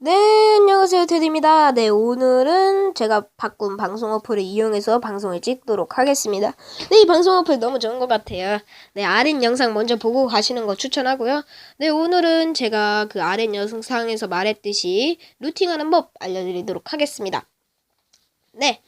네, 안녕하세요. 테디입니다. 네, 오늘은 제가 바꾼 방송 어플을 이용해서 방송을 찍도록 하겠습니다. 네, 이 방송 어플 너무 좋은 것 같아요. 네, 아랫 영상 먼저 보고 가시는 거 추천하고요. 네, 오늘은 제가 그 아랫 영상에서 말했듯이 루팅하는 법 알려드리도록 하겠습니다. 네.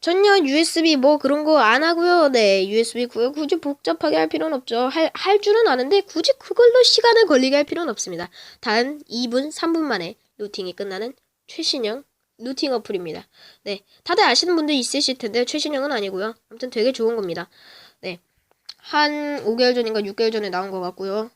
전혀 USB 뭐 그런 거 안 하고요. 네, USB 구요 굳이 복잡하게 할 필요는 없죠. 할, 할 줄은 아는데 굳이 그걸로 시간을 걸리게 할 필요는 없습니다. 단 2분, 3분 만에 루팅이 끝나는 최신형 루팅 어플입니다. 네, 다들 아시는 분들 있으실 텐데 최신형은 아니고요. 아무튼 되게 좋은 겁니다. 네, 한 5개월 전인가 6개월 전에 나온 것 같고요.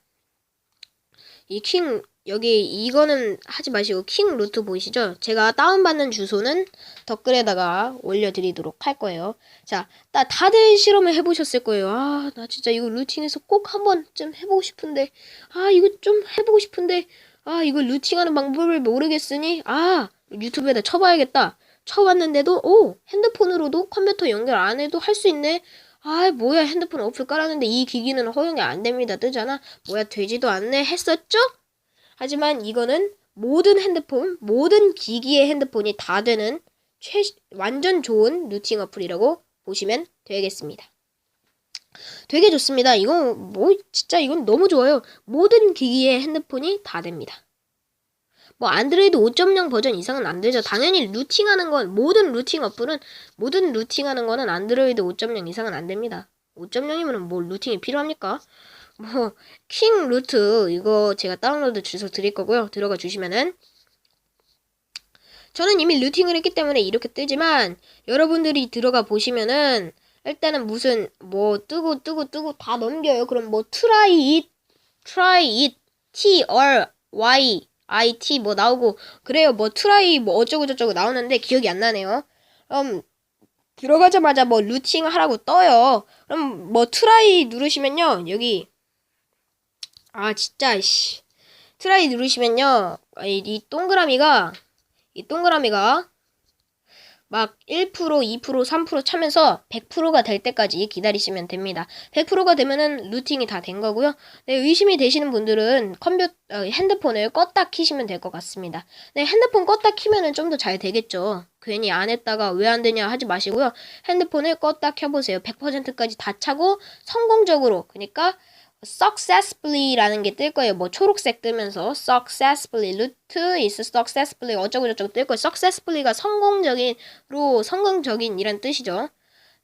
이 킹 여기 이거는 하지 마시고 킹 루트 보이시죠? 제가 다운받는 주소는 댓글에다가 올려드리도록 할 거예요. 자, 다, 다들 실험을 해보셨을 거예요. 아, 나 진짜 이거 루팅에서 꼭 한번 좀 해보고 싶은데, 아, 이거 좀 해보고 싶은데, 아, 이거 루팅하는 방법을 모르겠으니, 아, 유튜브에다 쳐봐야겠다. 쳐봤는데도, 오, 핸드폰으로도 컴퓨터 연결 안 해도 할 수 있네. 아, 뭐야, 핸드폰 어플 깔았는데 이 기기는 허용이 안 됩니다. 뜨잖아. 뭐야, 되지도 않네. 했었죠? 하지만 이거는 모든 핸드폰, 모든 기기의 핸드폰이 다 되는 최, 완전 좋은 루팅 어플이라고 보시면 되겠습니다. 되게 좋습니다. 이거 뭐 진짜 이건 너무 좋아요. 모든 기기의 핸드폰이 다 됩니다. 뭐 안드로이드 5.0 버전 이상은 안 되죠. 당연히 루팅하는 건 모든 루팅 어플은 모든 루팅하는 거는 안드로이드 5.0 이상은 안 됩니다. 5.0이면 뭐 루팅이 필요합니까? 뭐킹 루트 이거 제가 다운로드 주소 드릴 거고요. 들어가 주시면은 저는 이미 루팅을 했기 때문에 이렇게 뜨지만 여러분들이 들어가 보시면은 일단은 무슨 뭐 뜨고 뜨고 뜨고 다 넘겨요. 그럼 뭐 try it, try it, t r y i t 뭐 나오고 그래요. 뭐 try 뭐 어쩌고 저쩌고 나오는데 기억이 안 나네요. 그럼 들어가자마자 뭐 루팅 하라고 떠요. 그럼 뭐 try 누르시면요. 여기 아 진짜 씨. 트라이 누르시면요. 이, 이 동그라미가 이 동그라미가 막 1%, 2%, 3% 차면서 100%가 될 때까지 기다리시면 됩니다. 100%가 되면은 루팅이 다 된 거고요. 네, 의심이 되시는 분들은 컴퓨터 어, 핸드폰을 껐다 키시면 될 것 같습니다. 네, 핸드폰 껐다 키면은 좀 더 잘 되겠죠. 괜히 안 했다가 왜 안 되냐 하지 마시고요. 핸드폰을 껐다 켜보세요. 100%까지 다 차고 성공적으로 그러니까 successfully라는 게 뜰 거예요. 뭐 초록색 뜨면서 successfully root is successfully 어쩌고 저쩌고 뜰 거예요. successfully가 성공적인로 성공적인 이란 뜻이죠.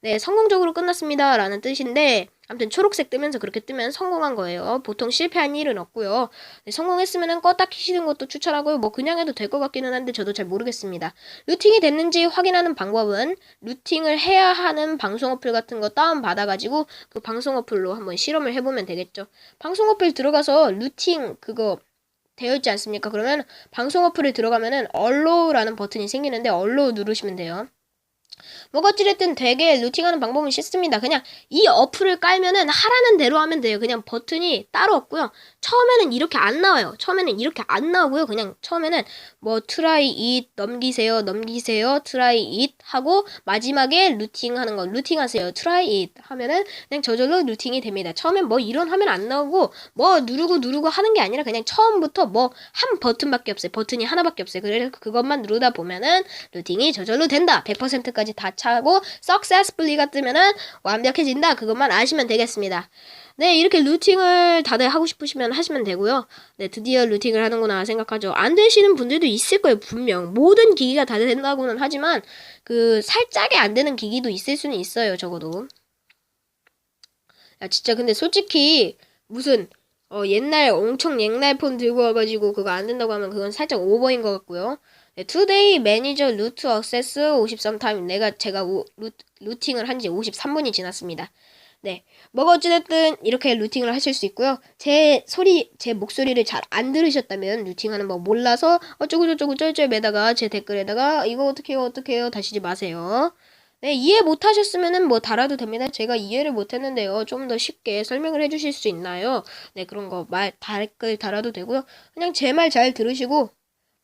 네, 성공적으로 끝났습니다. 라는 뜻인데, 아무튼 초록색 뜨면서 그렇게 뜨면 성공한 거예요. 보통 실패한 일은 없고요. 네, 성공했으면 껐다 키시는 것도 추천하고요. 뭐 그냥 해도 될 것 같기는 한데 저도 잘 모르겠습니다. 루팅이 됐는지 확인하는 방법은 루팅을 해야 하는 방송 어플 같은 거 다운 받아가지고 그 방송 어플로 한번 실험을 해보면 되겠죠. 방송 어플 들어가서 루팅 그거 되어 있지 않습니까? 그러면 방송 어플에 들어가면은 얼로라는 버튼이 생기는데 얼로 누르시면 돼요. 뭐가 어찌됐든 되게 루팅하는 방법은 쉽습니다. 그냥 이 어플을 깔면은 하라는 대로 하면 돼요. 그냥 버튼이 따로 없고요. 처음에는 이렇게 안 나와요. 처음에는 이렇게 안 나오고요. 그냥 처음에는 뭐 try it 넘기세요. 넘기세요. try it 하고 마지막에 루팅 하는 거 루팅 하세요. try it 하면은 그냥 저절로 루팅이 됩니다. 처음엔 뭐 이런 화면 안 나오고 뭐 누르고 누르고 하는 게 아니라 그냥 처음부터 뭐 한 버튼밖에 없어요. 버튼이 하나밖에 없어요. 그래서 그것만 누르다 보면은 루팅이 저절로 된다. 100%까지 다 차고 successfully가 뜨면은 완벽해진다. 그것만 아시면 되겠습니다. 네, 이렇게 루팅을 다들 하고 싶으시면 하시면 되고요. 네, 드디어 루팅을 하는구나 생각하죠. 안 되시는 분들도 있을 거예요, 분명. 모든 기기가 다 된다고는 하지만, 그, 살짝에 안 되는 기기도 있을 수는 있어요, 적어도. 야, 진짜 근데 솔직히, 무슨, 어, 옛날, 엄청 옛날 폰 들고 와가지고 그거 안 된다고 하면 그건 살짝 오버인 것 같고요. 네, 투데이 매니저 루트 액세스 53 타임. 내가, 제가 오, 루, 루팅을 한 지 53분이 지났습니다. 네. 뭐가 어찌됐든 이렇게 루팅을 하실 수 있고요. 제 소리, 제 목소리를 잘 안 들으셨다면 루팅하는 법 몰라서 어쩌고저쩌고 쩔쩔 매다가 제 댓글에다가 이거 어떻게 해요, 어떻게 해요 다시지 마세요. 네, 이해 못 하셨으면은 뭐 달아도 됩니다. 제가 이해를 못 했는데요. 좀 더 쉽게 설명을 해주실 수 있나요? 네, 그런 거 말, 댓글 달아도 되고요. 그냥 제 말 잘 들으시고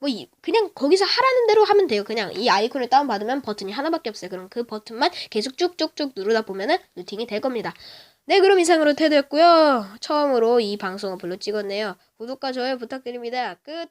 뭐 이- 그냥 거기서 하라는 대로 하면 돼요. 그냥 이 아이콘을 다운 받으면 버튼이 하나밖에 없어요. 그럼 그 버튼만 계속 쭉쭉쭉 누르다 보면은 루팅이 될 겁니다. 네, 그럼 이상으로 테드였고요. 처음으로 이 방송을 별로 찍었네요. 구독과 좋아요 부탁드립니다. 끝.